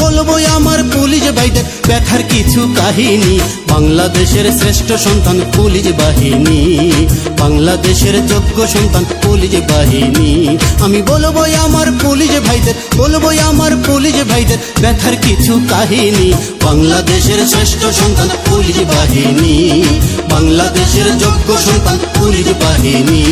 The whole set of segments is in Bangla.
বলব আমার পুলিশ ভাইদের ব্যথার কিছু কাহিনী, বাংলাদেশের শ্রেষ্ঠ সন্তান পুলিশ বাহিনী। বাংলাদেশের যোগ্য সন্তান পুলিশ বাহিনী। আমি বলব আমার পুলিশ ভাইদের বলব আমার পুলিশ ভাইদের ব্যথার কিছু কাহিনী। বাংলাদেশের শ্রেষ্ঠ সন্তান পুলিশ বাহিনী। বাংলাদেশের যোগ্য সন্তান পুলিশ বাহিনী।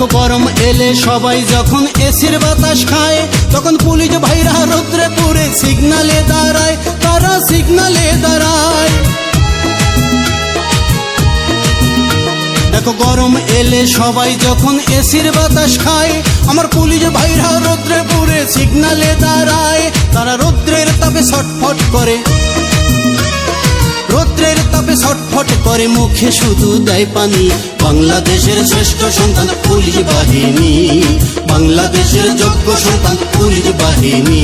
দেখো গরম এলে সবাই যখন এসির বাতাস খায়, তখন পুলিশ ভাইরা রৌদ্রে পুরে সিগনালে দাঁড়ায়, তারা সিগনালে দাঁড়ায়। দেখো গরম এলে সবাই যখন এসির বাতাস খায়, আমার পুলিশ ভাইরা রৌদ্রে পুরে সিগনালে দাঁড়ায়, তারা রৌদ্রের তাপে ছটফট করে। তাপে ছটফট করে মুখে শুধু দেয় পানি। বাংলাদেশের শ্রেষ্ঠ সন্তান পুলিশ বাহিনী। বাংলাদেশের যোগ্য সন্তান পুলিশ বাহিনী।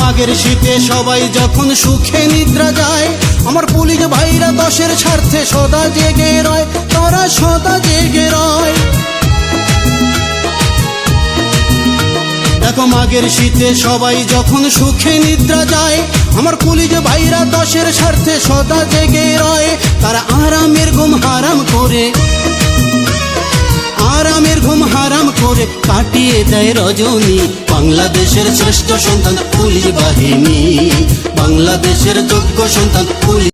মাগের শীতে সবাই যখন সুখে নিদ্রা যায় দশের স্বার্থে সদা জেগে রয়, তারা সদা জেগে রয়। দেখো মাগের শীতে সবাই যখন সুখে নিদ্রা যায়, আমার পুলিশ ভাইরা দশের স্বার্থে সদা জেগে রয়, তারা আরামের ঘুম হারাম করে। আরামের ঘুম হারাম করে, কাটিয়ে দেয় রজনী। বাংলাদেশের শ্রেষ্ঠ সন্তান, পুলিশ বাহিনী। বাংলাদেশের যোগ্য সন্তান, পুলিশ